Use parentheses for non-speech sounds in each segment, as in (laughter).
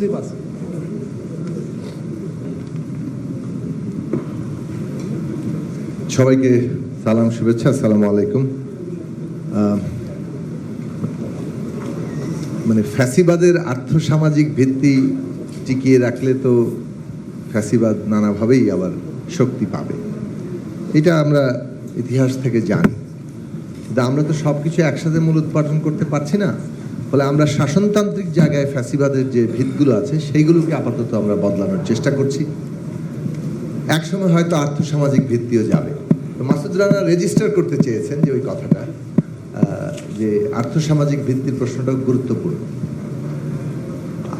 Slip আছে। সবাইকে সালাম, শুভেচ্ছা, আসসালামু আলাইকুম। মানে ফ্যাসিবাদের আর্থসামাজিক ভিত্তি টিকিয়ে রাখলে তো ফ্যাসিবাদ নানাভাবেই আবার শক্তি পাবে। এটা আমরা ইতিহাস থেকে জানি। কিন্তু আমরা তো সব কিছু একসাথে মূল উৎপাদন করতে পারছি না। ফলে আমরা শাসনতান্ত্রিক জায়গায় ফ্যাসিবাদের যে ভিতগুলো আছে, সেইগুলোকে আপাতত আমরা বদলানোর চেষ্টা করছি। একসময় হয়তো আর্থসামাজিক ভিত্তিও যাবে। তো মাসুদ রানা রেজিস্টার করতে চেয়েছেন যে ওই কথাটা যে আর্থসামাজিক ভিত্তির প্রশ্নটাও গুরুত্বপূর্ণ।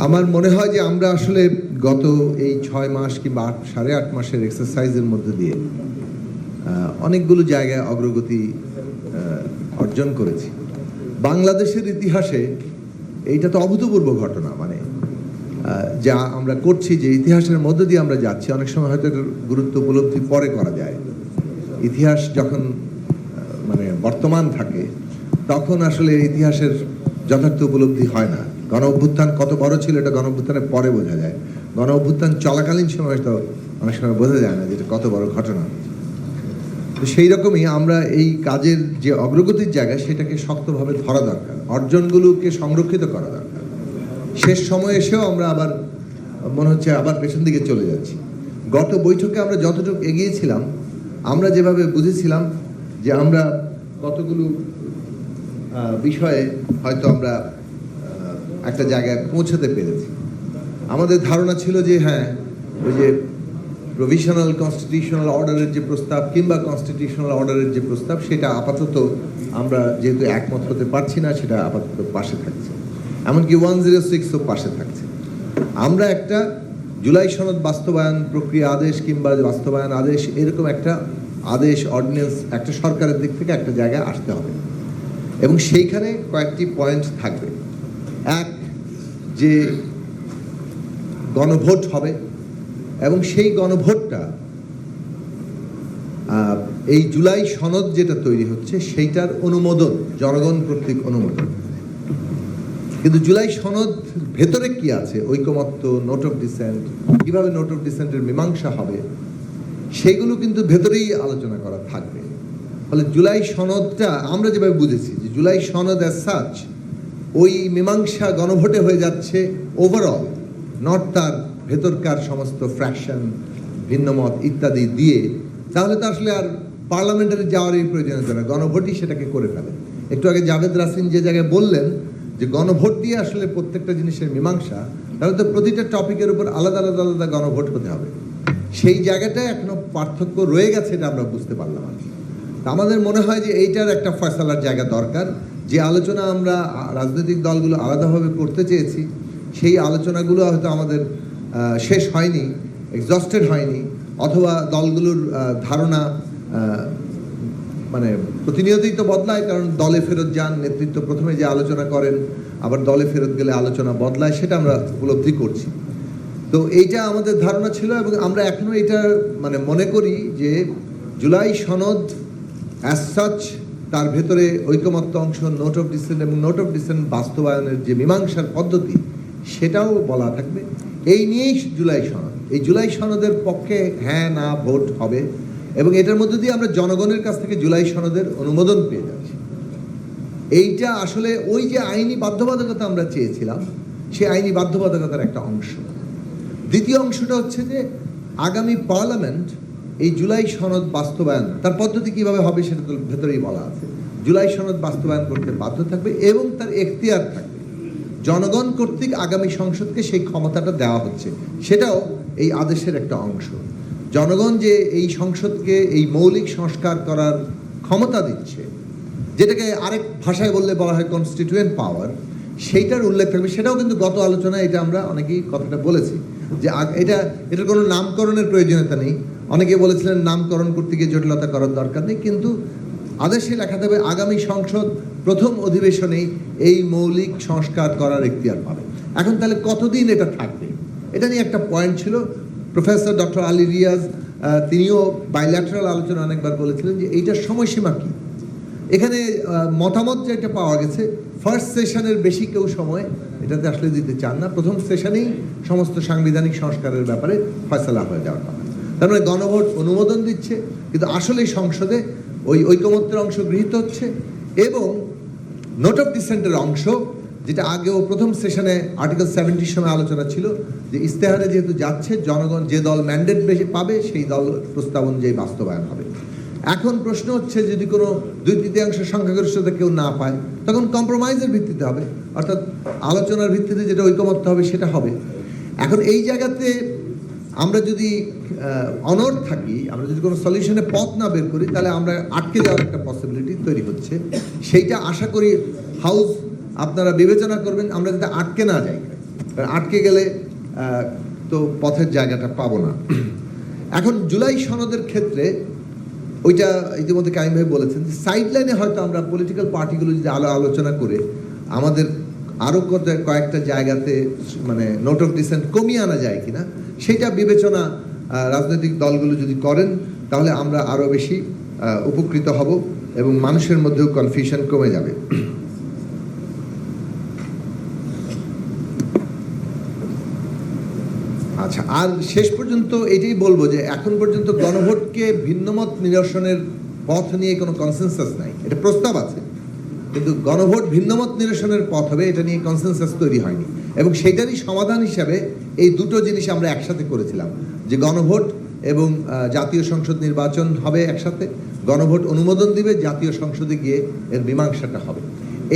আমার মনে হয় যে আমরা আসলে গত এই ছয় মাস কিংবা আট, সাড়ে আট মাসের এক্সারসাইজের মধ্যে দিয়ে অনেকগুলো জায়গায় অগ্রগতি অর্জন করেছি। বাংলাদেশের ইতিহাসে এইটা তো অভূতপূর্ব ঘটনা মানে যা আমরা করছি, যে ইতিহাসের মধ্য দিয়ে আমরা যাচ্ছি, অনেক সময় হয়তো গুরুত্ব উপলব্ধি পরে করা যায়। ইতিহাস যখন মানে বর্তমান থাকে, তখন আসলে ইতিহাসের যথার্থ উপলব্ধি হয় না। গণ অভ্যুত্থান কত বড় ছিল, এটা গণ অভ্যুত্থানের পরে বোঝা যায়। গণ অভ্যুত্থান চলাকালীন সময় তো অনেক সময় বোঝা যায় না যে এটা কত বড় ঘটনা। তো সেই রকমই আমরা এই কাজের যে অগ্রগতির জায়গা, সেটাকে শক্তভাবে ধরা দরকার। অর্জনগুলোকে সংরক্ষিত করা দরকার। শেষ সময় এসেও আমরা আবার, মনে হচ্ছে আবার পেছন দিকে চলে যাচ্ছি। গত বৈঠকে আমরা যতটুকু এগিয়েছিলাম, আমরা যেভাবে বুঝেছিলাম যে আমরা কতগুলো বিষয়ে হয়তো আমরা একটা জায়গায় পৌঁছাতে পেরেছি। আমাদের ধারণা ছিল যে হ্যাঁ ওই যে প্রভিশনাল কনস্টিটিউশনাল অর্ডারের যে প্রস্তাব কিংবা কনস্টিটিউশনাল অর্ডারের যে প্রস্তাব, সেটা আপাতত আমরা যেহেতু একমত হতে পারছি না, সেটা আপাতত পাশে থাকছে। এমনকি ওয়ান জিরো সিক্সও পাশে থাকছে। আমরা একটা জুলাই সনদ বাস্তবায়ন প্রক্রিয়া আদেশ কিংবা বাস্তবায়ন আদেশ, এরকম একটা আদেশ অর্ডিন্যান্স একটা সরকারের দিক থেকে একটা জায়গায় আসতে হবে। এবং সেইখানে কয়েকটি পয়েন্ট থাকবে। এক, যে গণভোট হবে এবং সেই গণভোটটা এই জুলাই সনদ যেটা তৈরি হচ্ছে, সেইটার অনুমোদন, জনগণ কর্তৃক অনুমোদন। কিন্তু জুলাই সনদ ভেতরে কি আছে? ঐকমত্য নোট অফ ডিসেন্ট কীভাবে নোট অফ ডিসেন্টের মীমাংসা হবে? সেগুলো কিন্তু ভেতরেই আলোচনা করা থাকবে। ফলে জুলাই সনদটা আমরা যেভাবে বুঝেছি যে জুলাই সনদ অ্যাজ সাচ ওই মীমাংসা গণভোটে হয়ে যাচ্ছে ওভারঅল নট তার ভেতরকার সমস্ত ফ্র্যাকশন ভিন্নমত ইত্যাদি দিয়ে, তাহলে তো আসলে আর পার্লামেন্টারি যাওয়ারই প্রয়োজনীয়তা না। গণভোটই সেটাকে করে ফেলে। একটু আগে জাভেদ রাসিন যে জায়গায় বললেন যে গণভোট দিয়ে আসলে প্রত্যেকটা জিনিসের মীমাংসা, তাহলে তো প্রতিটা টপিকের উপর আলাদা আলাদা আলাদা গণভোট হতে হবে। সেই জায়গাটায় এখনও পার্থক্য রয়ে গেছে এটা আমরা বুঝতে পারলাম আর আমাদের মনে হয় যে এইটার একটা ফয়সালার জায়গা দরকার। যে আলোচনা আমরা রাজনৈতিক দলগুলো আলাদাভাবে করতে চেয়েছি, সেই আলোচনাগুলো হয়তো আমাদের শেষ হয়নি এক্সস্টেড হয়নি, অথবা দলগুলোর ধারণা মানে প্রতিনিয়তই তো বদলায়, কারণ দলে ফেরত যান, নেতৃত্ব প্রথমে যে আলোচনা করেন, আবার দলে ফেরত গেলে আলোচনা বদলায়, সেটা আমরা উপলব্ধি করছি। তো এইটা আমাদের ধারণা ছিল এবং আমরা এখনও এটা মানে মনে করি যে জুলাই সনদ অ্যাজ সাচ তার ভেতরে ঐকমত্য অংশ নোট অফ ডিসেন্ট এবং নোট অফ ডিসেন্ট বাস্তবায়নের যে মীমাংসার পদ্ধতি, সেটাও বলা থাকবে। এই নিয়েই জুলাই সনদ। এই জুলাই সনদের পক্ষে হ্যাঁ না, ভোট হবে এবং এটার মধ্যে দিয়ে আমরা জনগণের কাছ থেকে জুলাই সনদের অনুমোদন পেয়ে যাচ্ছি। এইটা আসলে ওই যে আইনি বাধ্যবাধকতা আমরা চেয়েছিলাম সেই আইনি বাধ্যবাধকতার একটা অংশ। দ্বিতীয় অংশটা হচ্ছে যে আগামী পার্লামেন্ট এই জুলাই সনদ বাস্তবায়ন, তার পদ্ধতি কীভাবে হবে সেটা তো ভেতরেই বলা আছে। জুলাই সনদ বাস্তবায়ন করতে বাধ্য থাকবে এবং তার এখতিয়ার থাকবে। জনগণ কর্তৃক আগামী সংসদকে সেই ক্ষমতাটা দেওয়া হচ্ছে। সেটাও এই আদেশের একটা অংশ। জনগণ যে এই সংসদকে এই মৌলিক সংস্কার করার ক্ষমতা দিচ্ছে, যেটাকে আরেক ভাষায় বললে বলা হয় কনস্টিটিউয়েন্ট পাওয়ার সেইটার উল্লেখ থাকবে। সেটাও কিন্তু গত আলোচনায় এটা আমরা অনেকেই কথাটা বলেছি, যে এটা, এটার কোনো নামকরণের প্রয়োজনীয়তা নেই। অনেকে বলেছিলেন নামকরণ করতে গিয়ে জটিলতা করার দরকার নেই, কিন্তু আদেশে লেখা থাকবে আগামী সংসদ প্রথম অধিবেশনেই এই মৌলিক সংস্কার করার এখতিয়ার পাবে। এখন তাহলে কতদিন এটা থাকবে? এটা নিয়ে একটা পয়েন্ট ছিল। প্রফেসর ডক্টর আলী রিয়াজ তিনিও বাইল্যাটারাল আলোচনা অনেকবার বলেছিলেন যে এইটার সময়সীমা কী? এখানে মতামত যেটা পাওয়া গেছে ফার্স্ট সেশনের বেশি কেউ সময় এটাতে আসলে দিতে চান না। প্রথম সেশনেই সমস্ত সাংবিধানিক সংস্কারের ব্যাপারে ফয়সলা হয়ে যাওয়ার কথা। তার মানে গণভোট অনুমোদন দিচ্ছে, কিন্তু আসলে সংসদে ওই ঐকমত্যের অংশ গৃহীত হচ্ছে এবং নোট অফ ডিসেন্টের অংশ, যেটা আগেও প্রথম সেশনে আর্টিকেল সেভেন্টির সময় আলোচনা ছিল, যে ইস্তেহারে যেহেতু যাচ্ছে, জনগণ যে দল ম্যান্ডেট বেশি পাবে, সেই দল প্রস্তাব অনুযায়ী বাস্তবায়ন হবে। এখন প্রশ্ন হচ্ছে, যদি কোনো দুই তৃতীয়াংশ সংখ্যাগরিষ্ঠতা কেউ না পায়, তখন কম্প্রোমাইজের ভিত্তিতে হবে। অর্থাৎ আলোচনার ভিত্তিতে যেটা ঐকমত্য হবে, সেটা হবে। এখন এই জায়গাতে আমরা যদি অনর থাকি, আমরা যদি কোনো সলিউশনে পথ না বের করি, তাহলে আমরা আটকে যাওয়ার একটা পসিবিলিটি তৈরি হচ্ছে। সেইটা আশা করি হাউস আপনারা বিবেচনা করবেন, আমরা যাতে আটকে না যাই। আটকে গেলে তো পথের জায়গাটা পাবো না। এখন জুলাই সনদের ক্ষেত্রে, ওইটা ইতিমধ্যে কাইম ভাই বলেছেন যে সাইডলাইনে হয়তো আমরা পলিটিক্যাল পার্টিগুলো যদি আলো আলোচনা করে, আমাদের আরও কয়েকটা জায়গাতে মানে নোট অফ ডিসেন্ট কমিয়ে আনা যায় কিনা সেটা বিবেচনা রাজনৈতিক দলগুলো যদি করেন, তাহলে আমরা আরও বেশি উপকৃত হব এবং মানুষের মধ্যেও কনফিউশন কমে যাবে। আচ্ছা আর শেষ পর্যন্ত এটাই বলব যে এখন পর্যন্ত গণভোটকে ভিন্নমত নিরসনের পথ নিয়ে কোনো কনসেনসাস নাই। এটা প্রস্তাব আছে। কিন্তু গণভোট ভিন্নমত নিরসনের পথ হবে, এটা নিয়ে কনসেনসাস তৈরি হয়নি। এবং সেটারই সমাধান হিসাবে এই দুটো জিনিস আমরা একসাথে করেছিলাম, যে গণভোট এবং জাতীয় সংসদ নির্বাচন হবে একসাথে, গণভোট অনুমোদন দিবে, জাতীয় সংসদে গিয়ে এর মীমাংসাটা হবে।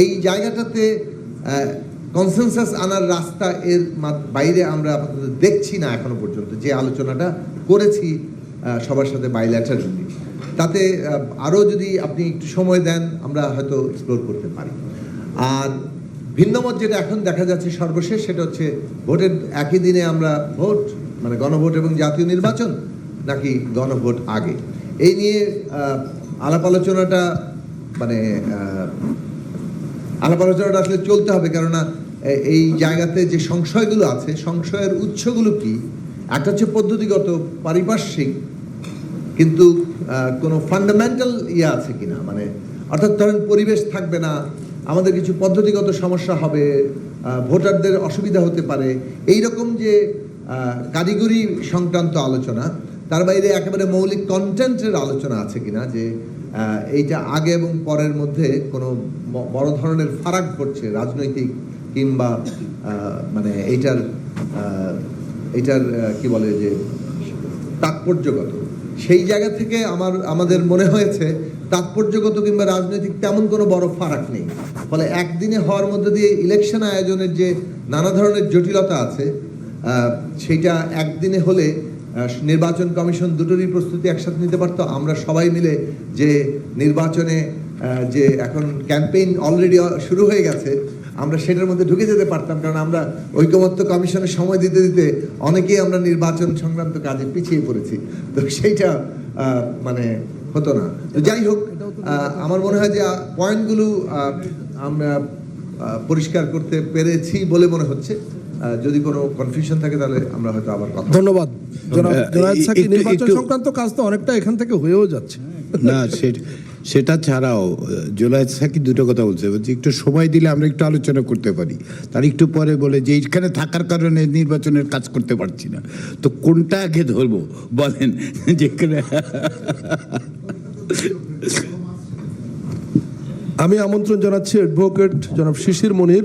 এই জায়গাটাতে কনসেনসাস আনার রাস্তা এর বাইরে আমরা আপাতত দেখছি না এখনও পর্যন্ত, যে আলোচনাটা করেছি সবার সাথে বাইল্যাটারালি তাতে আরও যদি আপনি একটু সময় দেন, আমরা হয়তো এক্সপ্লোর করতে পারি। আর ভিন্নমত যেটা এখন দেখা যাচ্ছে সর্বশেষ, সেটা হচ্ছে ভোটের একই দিনে আমরা ভোট মানে গণভোট এবং জাতীয় নির্বাচন, নাকি গণভোট আগে। এই নিয়ে আলাপ আলোচনাটা মানে আলাপ আলোচনাটা আসলে চলতে হবে, কেননা এই জায়গাতে যে সংশয়গুলো আছে, সংশয়ের উৎসগুলো কি? একটা হচ্ছে পদ্ধতিগত, পারিপার্শ্বিক কিন্তু কোনো ফান্ডামেন্টাল ইয়ে আছে কিনা? মানে অর্থাৎ ধরেন পরিবেশ থাকবে না, আমাদের কিছু পদ্ধতিগত সমস্যা হবে ভোটারদের অসুবিধা হতে পারে এই রকম যে কারিগরি সংক্রান্ত আলোচনা, তার বাইরে একেবারে মৌলিক কন্টেন্টের আলোচনা আছে কিনা? যে এইটা আগে এবং পরের মধ্যে কোনো বড় ধরনের ফারাক ঘটছে, রাজনৈতিক কিংবা মানে এইটার এইটার কি বলে যে, তাৎপর্যগত। সেই জায়গা থেকে আমার, আমাদের মনে হয়েছে তাৎপর্যগত কিংবা রাজনৈতিক তেমন কোনো বড় ফারাক নেই। ফলে একদিনে হওয়ার মধ্যে দিয়ে ইলেকশন আয়োজনের যে নানা ধরনের জটিলতা আছে সেইটা একদিনে হলে নির্বাচন কমিশন দুটোরই প্রস্তুতি একসাথে নিতে পারতো। আমরা সবাই মিলে যে নির্বাচনে যে এখন ক্যাম্পেইন অলরেডি শুরু হয়ে গেছে আমরা সেটার মধ্যে ঢুকে যেতে পারতাম কারণ আমরা ঐকমত্য কমিশনের সময় দিতে দিতে অনেকেই আমরা নির্বাচন সংক্রান্ত কাজে পিছিয়ে পড়েছি। তো সেইটা মানে হতো না। তো যাই হোক আমার মনে হয় যে পয়েন্টগুলো আমরা পরিষ্কার করতে পেরেছি বলে মনে হচ্ছে। আহ, যদি কোনো কনফিউশন থাকে তাহলে আমরা হয়তো আবার কথা ধন্যবাদ। জনাব আহ, জোনায়েদ সাকি নির্বাচন সংক্রান্ত কাজ তো অনেকটা এখান থেকে হয়েও যাচ্ছে। না সে- সেটা ছাড়াও জুলাই সাকি দুটো কথা বলছে। বলছি, একটু সময় দিলে আমরা একটু আলোচনা করতে পারি। তার একটু পরে বলে যে এইখানে থাকার কারণে নির্বাচনের কাজ করতে পারছি না। তো কোনটা আগে ধরবো, বলেন? (laughs) যেখানে আমি আমন্ত্রণ জানাচ্ছি অ্যাডভোকেট জনাব শিশির মনির।